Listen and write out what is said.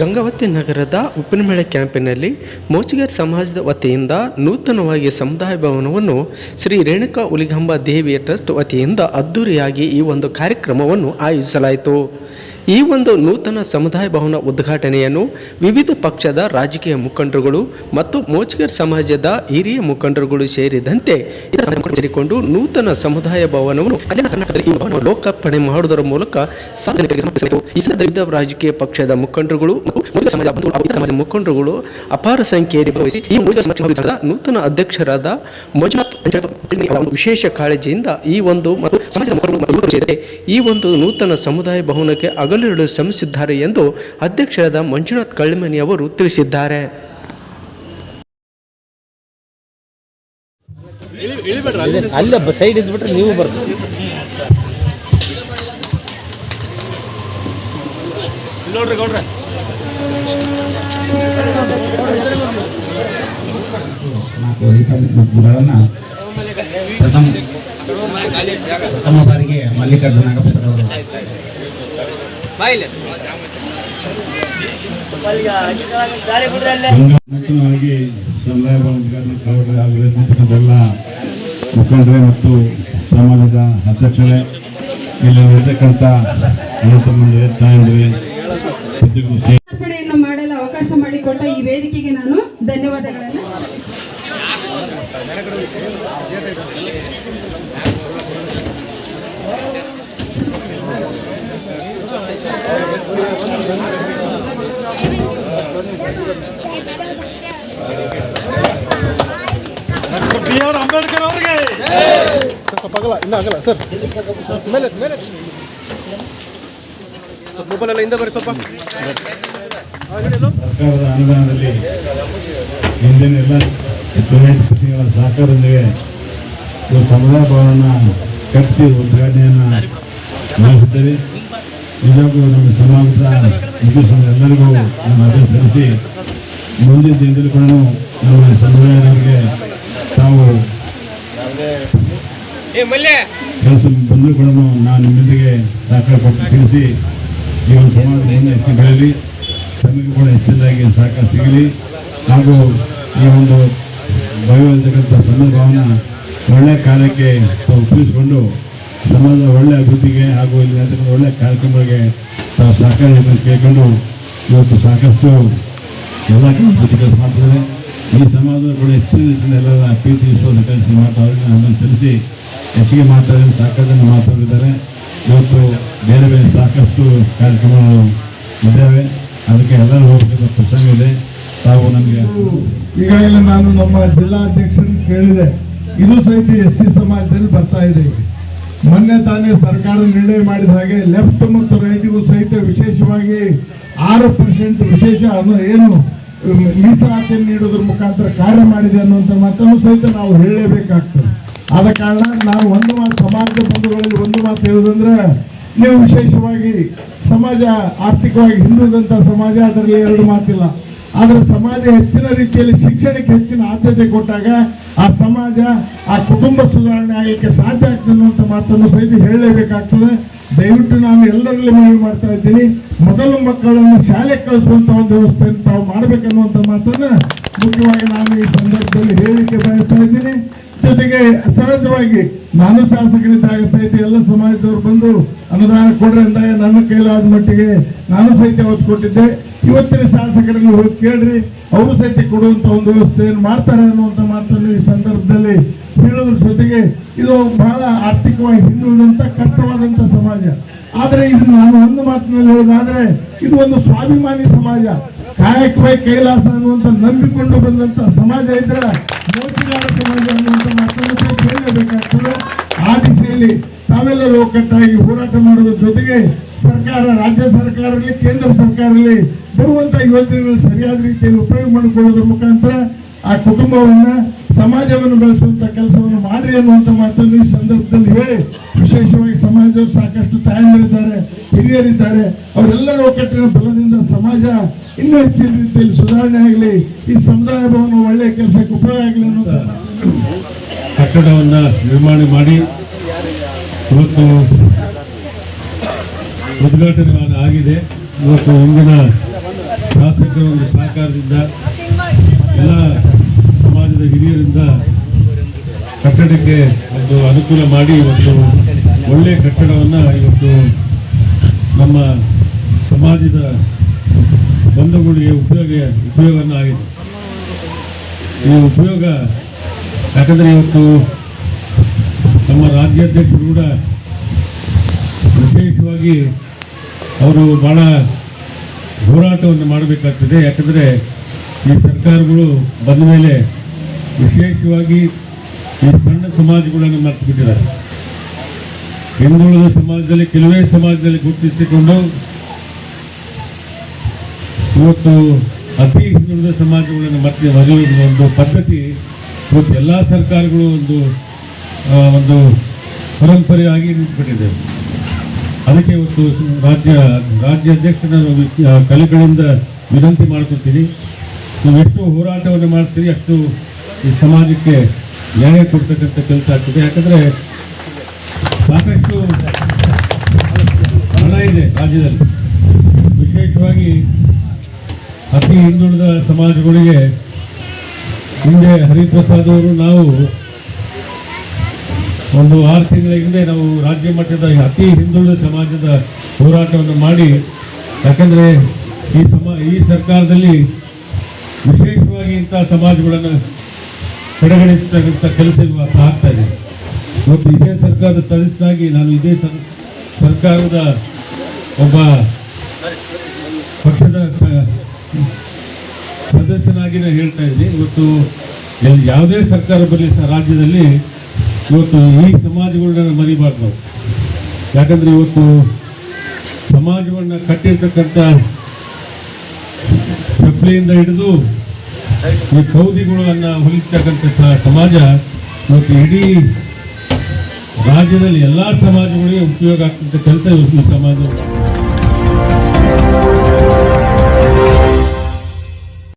ಗಂಗಾವತಿ ನಗರದ ಉಪ್ಪಿನಮೇಳೆ ಕ್ಯಾಂಪಿನಲ್ಲಿ ಮೋಚಿಗರ್ ಸಮಾಜದ ವತಿಯಿಂದ ನೂತನವಾಗಿ ಸಮುದಾಯ ಭವನವನ್ನು ಶ್ರೀ ರೇಣುಕಾ ಉಲಿಗಂಬ ದೇವಿಯ ಟ್ರಸ್ಟ್ ವತಿಯಿಂದ ಅದ್ದೂರಿಯಾಗಿ ಈ ಒಂದು ಕಾರ್ಯಕ್ರಮವನ್ನು ಆಯೋಜಿಸಲಾಯಿತು. ಈ ಒಂದು ನೂತನ ಸಮುದಾಯ ಭವನ ಉದ್ಘಾಟನೆಯನ್ನು ವಿವಿಧ ಪಕ್ಷದ ರಾಜಕೀಯ ಮುಖಂಡರುಗಳು ಮತ್ತು ಮೋಚಗರ್ ಸಮಾಜದ ಹಿರಿಯ ಮುಖಂಡರುಗಳು ಸೇರಿದಂತೆ ಸೇರಿಕೊಂಡು ನೂತನ ಸಮುದಾಯ ಭವನವನ್ನು ಕರ್ನಾಟಕದಲ್ಲಿ ಲೋಕಾರ್ಪಣೆ ಮಾಡುವುದರ ಮೂಲಕ ವಿವಿಧ ರಾಜಕೀಯ ಪಕ್ಷದ ಮುಖಂಡರುಗಳು ಮುಖಂಡರುಗಳು ಅಪಾರ ಸಂಖ್ಯೆಯಲ್ಲಿ ಭಾಗವಹಿಸಿ ಈ ನೂತನ ಅಧ್ಯಕ್ಷರಾದ ವಿಶೇಷ ಕಾಳಜಿಯಿಂದ ಈ ಒಂದು ಮತ್ತು ಈ ಒಂದು ನೂತನ ಸಮುದಾಯ ಭವನಕ್ಕೆ ಅಗಲಿರಲು ಶ್ರಮಿಸಿದ್ದಾರೆ ಎಂದು ಅಧ್ಯಕ್ಷರಾದ ಮಂಜುನಾಥ್ ಕಳ್ಳಿಮನಿ ಅವರು ತಿಳಿಸಿದ್ದಾರೆ. ಅಲ್ಲ ಸೈಡ್ ಇದ್ಬಿಟ್ರೆ ನೀವು ಬರ್ತೀವಿ ನೋಡ್ರಿ ಗೌಡ್ರೆ. ಪ್ರಥಮ ಪ್ರಥಮ ಬಾರಿಗೆ ಮಲ್ಲಿಕಾರ್ಜುನ ನಾಗಪುತ್ರ ನೂತನವಾಗಿ ಸಮುದಾಯ ಆಗಲಿರ್ತಕ್ಕಂಥೆಲ್ಲ ಮುಖಂಡರೇ ಮತ್ತು ಸಮಾಜದ ಅಧ್ಯಕ್ಷರೇ ಇಲ್ಲಿ ಇರತಕ್ಕಂಥ ತಾಯಂದ್ರೆ ಸೇರ್ಪಡೆಯನ್ನು ಮಾಡಲು ಅವಕಾಶ ಮಾಡಿಕೊಟ್ಟ ಈ ವೇದಿಕೆಗೆ ನಾನು ಧನ್ಯವಾದಗಳನ್ನು. ಬಿ ಆರ್ ಅಂಬೇಡ್ಕರ್ ಅವರಿಗೆ. ಸ್ವಲ್ಪ ಆಗಲ್ಲ ಇಲ್ಲ ಆಗಲ್ಲ ಸರ್. ಮೇಲೆ ಮೇಲೆ. ಸ್ವಲ್ಪ ಮೊಬೈಲ್ ಎಲ್ಲ ಹಿಂದೆ ಬರ್ರಿ ಸ್ವಲ್ಪ. ಸರ್ಕಾರದ ಅನುದಾನದಲ್ಲಿ ಹಿಂದಿನ ಎಲ್ಲ ಸ್ಟೂಡೆಂಟ್ ಪ್ರತಿನಿಧಿಗಳ ಸಹಕಾರದೊಂದಿಗೆ ಈ ಸಮುದಾಯ ಭವನ ಕಟ್ಟಿಸಿ ಉದ್ಘಾಟನೆಯನ್ನು ನಿಜಕ್ಕೂ ನಮ್ಮ ಸಮಾಜದ ಎಲ್ಲರಿಗೂ ನಮ್ಮ ಅದೇ ಸಲ್ಲಿಸಿ ಮುಂದಿನ ದಿನದಲ್ಲಿ ಕೂಡ ನಮ್ಮ ಸಮುದಾಯದವರಿಗೆ ತಾವು ಕೆಲಸ ಬಂದರೂ ಕೂಡ ನಾನು ನಿಮ್ಮೊಂದಿಗೆ ಸಹಕಾರ ಕೊಟ್ಟು ತಿಳಿಸಿ ಈ ಒಂದು ಸಮಾಜದ ಮುಂದೆ ಹೆಚ್ಚು ಬೆಳೆಯಲಿ ತಮಗೆ ಕೂಡ ಹೆಚ್ಚಿನದಾಗಿ ಸಹಕಾರ ಸಿಗಲಿ. ಹಾಗೂ ಈ ಒಂದು ಭಯವಿರತಕ್ಕಂಥ ಸಂದರ್ಭವನ್ನು ಭವನ ಒಳ್ಳೆಯ ಕಾರ್ಯಕ್ಕೆ ತಾವು ಉಪಯೋಗಿಸಿಕೊಂಡು ಸಮಾಜದ ಒಳ್ಳೆ ಅಭಿವೃದ್ಧಿಗೆ ಹಾಗೂ ಇಲ್ಲಿ ನಡೆದ ಒಳ್ಳೆಯ ಕಾರ್ಯಕ್ರಮಗಳಿಗೆ ತಾವು ಸಹಕಾರ ನೀಡಬೇಕೆಂದು ಕೇಳಿಕೊಂಡು ಇವತ್ತು ಸಾಕಷ್ಟು ಎಲ್ಲ ಕೆಲಸ ಮಾಡ್ತಿದ್ದಾರೆ. ಈ ಸಮಾಜದ ಕೂಡ ಹೆಚ್ಚಿನ ರೀತಿಯಲ್ಲಿ ಎಲ್ಲರ ಪ್ರೀತಿ, ವಿಶ್ವಾಸ ಮಾಡ್ತಾ ಅವ್ರಿಗೆ ನಮ್ಮನ್ನು ಸಲ್ಲಿಸಿ ಹೆಚ್ಚಿಗೆ ಮಾತಾಡಿ ಸಾಕಷ್ಟು ಮಾತಾಡಿದ್ದಾರೆ. ಇವತ್ತು ಬೇರೆ ಬೇರೆ ಸಾಕಷ್ಟು ಕಾರ್ಯಕ್ರಮಗಳು ಇದ್ದಾವೆ ಅದಕ್ಕೆ ಎಲ್ಲರೂ ಹೋಗಬೇಕಂತ ಪ್ರಸಂಗ ಇದೆ. ತಾವು ನಮಗೆ ಈಗಾಗಲೇ ನಾನು ನಮ್ಮ ಜಿಲ್ಲಾಧ್ಯಕ್ಷರನ್ನು ಕೇಳಿದೆ. ಇದು ಸಹಿತ ಎಸ್ ಸಿ ಸಮಾಜದಲ್ಲಿ ಬರ್ತಾ ಇದೆ. ಮೊನ್ನೆ ತಾನೇ ಸರ್ಕಾರ ನಿರ್ಣಯ ಮಾಡಿದ ಹಾಗೆ ಲೆಫ್ಟ್ ಮತ್ತು ರೈಟ್ಗೂ ಸಹಿತ ವಿಶೇಷವಾಗಿ ಆರು ಪರ್ಸೆಂಟ್ ವಿಶೇಷ ಅನು ಏನು ಮೀಸಲಾತಿ ನೀಡೋದ್ರ ಮುಖಾಂತರ ಕಾರ್ಯ ಮಾಡಿದೆ ಅನ್ನುವಂಥ ಮಾತನ್ನು ಸಹಿತ ನಾವು ಹೇಳಲೇಬೇಕಾಗ್ತದೆ. ಆದ ಕಾರಣ ನಾವು ಒಂದು ಮಾತು ಸಮಾಜದ ಬಂಧುಗಳಲ್ಲಿ ಒಂದು ಮಾತು ಹೇಳೋದಂದ್ರೆ ನೀವು ವಿಶೇಷವಾಗಿ ಸಮಾಜ ಆರ್ಥಿಕವಾಗಿ ಹಿಂದುಳಿದಂಥ ಸಮಾಜ, ಅದರಲ್ಲಿ ಎರಡು ಮಾತಿಲ್ಲ. ಆದರೆ ಸಮಾಜ ಹೆಚ್ಚಿನ ರೀತಿಯಲ್ಲಿ ಶಿಕ್ಷಣಕ್ಕೆ ಹೆಚ್ಚಿನ ಆದ್ಯತೆ ಕೊಟ್ಟಾಗ ಆ ಸಮಾಜ, ಆ ಕುಟುಂಬ ಸುಧಾರಣೆ ಆಗಲಿಕ್ಕೆ ಸಾಧ್ಯ ಆಗ್ತದೆ ಅನ್ನುವಂಥ ಮಾತನ್ನು ಸಹಿತ ಹೇಳಲೇಬೇಕಾಗ್ತದೆ. ದಯವಿಟ್ಟು ನಾನು ಎಲ್ಲರಲ್ಲಿ ಮನವಿ ಮಾಡ್ತಾ ಇದ್ದೀನಿ. ಮೊದಲು ಮಕ್ಕಳನ್ನು ಶಾಲೆಗೆ ಕಳಿಸುವಂತ ಒಂದು ವ್ಯವಸ್ಥೆಯನ್ನು ತಾವು ಮಾಡಬೇಕನ್ನುವಂಥ ಮಾತನ್ನು ಮುಖ್ಯವಾಗಿ ನಾನು ಈ ಸಂದರ್ಭದಲ್ಲಿ ಹೇಳಲಿಕ್ಕೆ ಬಯಸ್ತಾ ಇದ್ದೀನಿ. ಜೊತೆಗೆ ಸಹಜವಾಗಿ ನಾನು ಶಾಸಕರಿದ್ದಾಗ ಸಹಿತ ಎಲ್ಲ ಸಮಾಜದವರು ಬಂದು ಅನುದಾನ ಕೊಡ್ರಿ ಅಂದಾಗ ನನ್ನ ಕೈಲಾದ ಮಟ್ಟಿಗೆ ನಾನು ಸಹಿತ ಅವತ್ತು ಕೊಟ್ಟಿದ್ದೆ. ಇವತ್ತಿನ ಶಾಸಕರಲ್ಲಿ ಹೋಗಿ ಕೇಳ್ರಿ. ಅವರು ಸಹಿತ ಕೊಡುವಂತ ಒಂದು ವ್ಯವಸ್ಥೆಯನ್ನು ಮಾಡ್ತಾರೆ ಅನ್ನುವಂಥ ಮಾತನ್ನು ಈ ಸಂದರ್ಭದಲ್ಲಿ ಹೇಳೋದ್ರ ಜೊತೆಗೆ ಇದು ಬಹಳ ಆರ್ಥಿಕವಾಗಿ ಹಿಂದುಳಿದಂತ ಕಷ್ಟವಾದಂತ ಸಮಾಜ. ಆದರೆ ಇದು ನಾನು ಒಂದು ಮಾತಿನಲ್ಲಿ ಹೇಳೋದಾದ್ರೆ ಇದು ಒಂದು ಸ್ವಾಭಿಮಾನಿ ಸಮಾಜ. ಕಾಯಕವೇ ಕೈಲಾಸ ಅನ್ನುವಂತ ನಂಬಿಕೊಂಡು ಬಂದಂತ ಸಮಾಜ ಇದ್ರೆ ಮೋಚಿಗಾರ ಸಮಾಜ ಅನ್ನುವಂತ ಮಾತನ್ನು ಕೇಳಬೇಕಾಗ್ತದೆ ಆ ದಿಶೆಯಲ್ಲಿ ತಾವೆಲ್ಲರೂ ಒಕ್ಕಟ್ಟಾಗಿ ಹೋರಾಟ ಮಾಡುವುದರ ಜೊತೆಗೆ ಸರ್ಕಾರ, ರಾಜ್ಯ ಸರ್ಕಾರ ಇರಲಿ ಕೇಂದ್ರ ಸರ್ಕಾರ ಇರಲಿ ಬರುವಂತ ಯೋಜನೆಗಳು ಸರಿಯಾದ ರೀತಿಯಲ್ಲಿ ಉಪಯೋಗ ಮಾಡಿಕೊಳ್ಳೋದ್ರ ಮುಖಾಂತರ ಆ ಕುಟುಂಬವನ್ನ, ಸಮಾಜವನ್ನು ಬೆಳೆಸುವಂತ ಕೆಲಸವನ್ನು ಮಾಡ್ರಿ ಅನ್ನುವಂತ ಮಾತನ್ನು ಈ ಸಂದರ್ಭದಲ್ಲಿ ಹೇಳಿ ವಿಶೇಷವಾಗಿ ಸಮಾಜದವರು ಸಾಕಷ್ಟು ತಾಯಂದಿರಿದ್ದಾರೆ, ಹಿರಿಯರಿದ್ದಾರೆ. ಅವರೆಲ್ಲರ ಒಕ್ಕಟ್ಟಿನ ಬಲದಿಂದ ಸಮಾಜ ಇನ್ನೂ ಹೆಚ್ಚಿನ ರೀತಿಯಲ್ಲಿ ಸುಧಾರಣೆ ಆಗಲಿ, ಈ ಸಮುದಾಯ ಭವನ ಒಳ್ಳೆಯ ಕೆಲಸಕ್ಕೆ ಉಪಯೋಗ ಆಗಲಿ ಅನ್ನೋದು ಕಟ್ಟಡವನ್ನು ನಿರ್ಮಾಣ ಮಾಡಿ ಇವತ್ತು ಉದ್ಘಾಟನೆ ಆಗಿದೆ. ಇವತ್ತು ಒಂದಿನ ಶಾಸಕರ ಒಂದು ಸಹಕಾರದಿಂದ ಎಲ್ಲ ಸಮಾಜದ ಹಿರಿಯರಿಂದ ಕಟ್ಟಡಕ್ಕೆ ಒಂದು ಅನುಕೂಲ ಮಾಡಿ ಇವತ್ತು ಒಳ್ಳೆಯ ಕಟ್ಟಡವನ್ನು ಇವತ್ತು ನಮ್ಮ ಸಮಾಜದ ಬಂಧುಗಳಿಗೆ ಉಪಯೋಗ ಉಪಯೋಗವನ್ನು ಆಗಿದೆ ಈ ಉಪಯೋಗ ಯಾಕಂದರೆ ಇವತ್ತು ನಮ್ಮ ರಾಜ್ಯಾಧ್ಯಕ್ಷರು ಕೂಡ ವಿಶೇಷವಾಗಿ ಅವರು ಬಹಳ ಹೋರಾಟವನ್ನು ಮಾಡಬೇಕಾಗ್ತದೆ. ಯಾಕಂದರೆ ಈ ಸರ್ಕಾರಗಳು ಬಂದ ಮೇಲೆ ವಿಶೇಷವಾಗಿ ಈ ಸಣ್ಣ ಸಮಾಜಗಳನ್ನು ಮರೆತುಬಿಟ್ಟಿದ್ದಾರೆ. ಹಿಂದುಳಿದ ಸಮಾಜದಲ್ಲಿ, ಕೆಲವೇ ಸಮಾಜದಲ್ಲಿ ಗುರುತಿಸಿಕೊಂಡು ಇವತ್ತು ಅತಿ ಹಿಂದುಳಿದ ಸಮಾಜಗಳನ್ನು ಮತ್ತೆ ಮರೆಯುವ ಒಂದು ಪದ್ಧತಿ ಇವತ್ತು ಎಲ್ಲ ಸರ್ಕಾರಗಳು ಒಂದು ಒಂದು ಪರಂಪರೆಯಾಗಿ ನಿಂತುಬಿಟ್ಟಿದೆ. ಅದಕ್ಕೆ ಇವತ್ತು ರಾಜ್ಯ ರಾಜ್ಯ ಅಧ್ಯಕ್ಷನ ಕಲೆಗಳಿಂದ ವಿನಂತಿ ಮಾಡ್ಕೊತೀನಿ ನೀವು ಎಷ್ಟು ಹೋರಾಟವನ್ನು ಮಾಡ್ತೀರಿ ಅಷ್ಟು ಈ ಸಮಾಜಕ್ಕೆ ನ್ಯಾಯ ಕೊಡ್ತಕ್ಕಂಥ ಕೆಲಸ ಆಗ್ತದೆ. ಯಾಕಂದರೆ ಸಾಕಷ್ಟು ಹಣ ಇದೆ ರಾಜ್ಯದಲ್ಲಿ. ವಿಶೇಷವಾಗಿ ಅತಿ ಹಿಂದುಳಿದ ಸಮಾಜಗಳಿಗೆ ಹಿಂದೆ ಹರಿಪ್ರಸಾದ್ ಅವರು, ನಾವು ಒಂದು ಆರು ತಿಂಗಳ ಹಿಂದೆ ನಾವು ರಾಜ್ಯ ಮಟ್ಟದ ಅತಿ ಹಿಂದುಳಿದ ಸಮಾಜದ ಹೋರಾಟವನ್ನು ಮಾಡಿ, ಯಾಕಂದರೆ ಈ ಸಮ, ಈ ಸರ್ಕಾರದಲ್ಲಿ ವಿಶೇಷವಾಗಿ ಇಂಥ ಸಮಾಜಗಳನ್ನು ಕಡೆಗಣಿಸ್ತಕ್ಕಂಥ ಕೆಲಸ ಇವತ್ತು ಆಗ್ತಾ ಇದೆ. ಇವತ್ತು ಇದೇ ಸರ್ಕಾರದ ಸದಸ್ಯನಾಗಿ ನಾನು ಇದೇ ಸರ್- ಸರ್ಕಾರದ ಒಬ್ಬ ಪಕ್ಷದ ಸದಸ್ಯನಾಗಿನೇ ಹೇಳ್ತಾ ಇದ್ದೀನಿ. ಇವತ್ತು ಯಾವುದೇ ಸರ್ಕಾರ ಬರಲಿ ಸಹ ರಾಜ್ಯದಲ್ಲಿ ಇವತ್ತು ಈ ಸಮಾಜಗಳನ್ನ ಮರಿಬಾರ್ದು. ನಾವು ಯಾಕಂದ್ರೆ ಇವತ್ತು ಸಮಾಜವನ್ನು ಕಟ್ಟಿರ್ತಕ್ಕಂಥ ಚಪ್ಪಲಿಯಿಂದ ಹಿಡಿದು ಈ ಕೌದಿಗಳನ್ನ ಹೊಲಿತಕ್ಕಂಥ ಸ- ಸಮಾಜ ಇವತ್ತು ಇಡೀ ರಾಜ್ಯದಲ್ಲಿ ಎಲ್ಲ ಸಮಾಜಗಳಿಗೆ ಉಪಯೋಗ ಆಗ್ತಕ್ಕಂಥ ಕೆಲಸ ಇವತ್ತು ಸಮಾಜ